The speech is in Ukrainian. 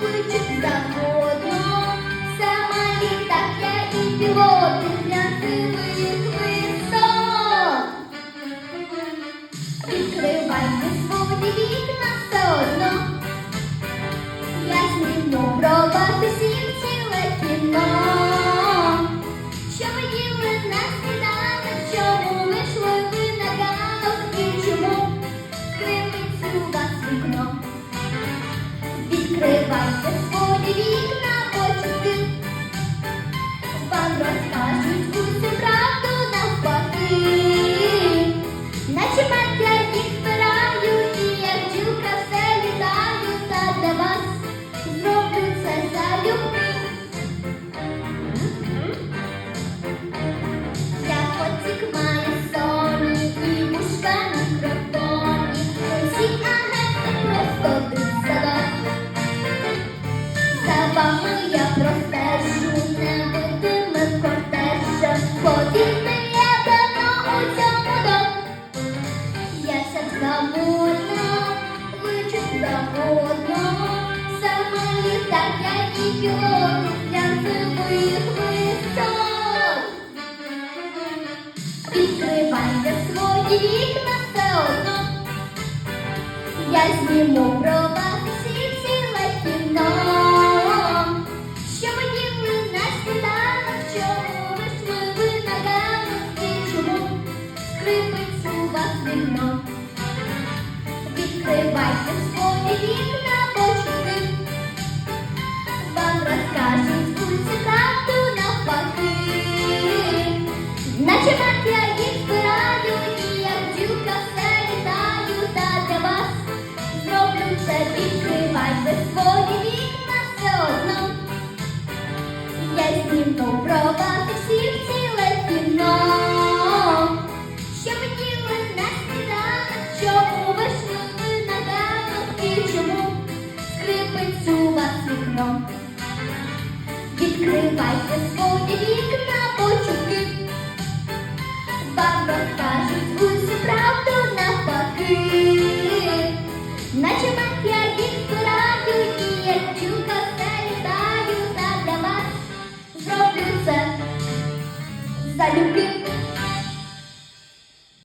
купить заводно, сама літак я і пілотня. Відкривайте свої Відкривайте свої вікна все одно. Я зніму про вас Відкривайте свої вікна, почути. Вам розкажуть усю правду навпаки. Наче мать я їх збираю, і як бджілка все літаю, та для вас зроблю це, відкривайте свої вікна все одно. Я зніму про вікно? Відкривайте свої вікна, почуки. Вам розкажуть усю правду навпаки. Наче мать я їх збираю, і як чука все літаю, та для вас зроблю це залюбки.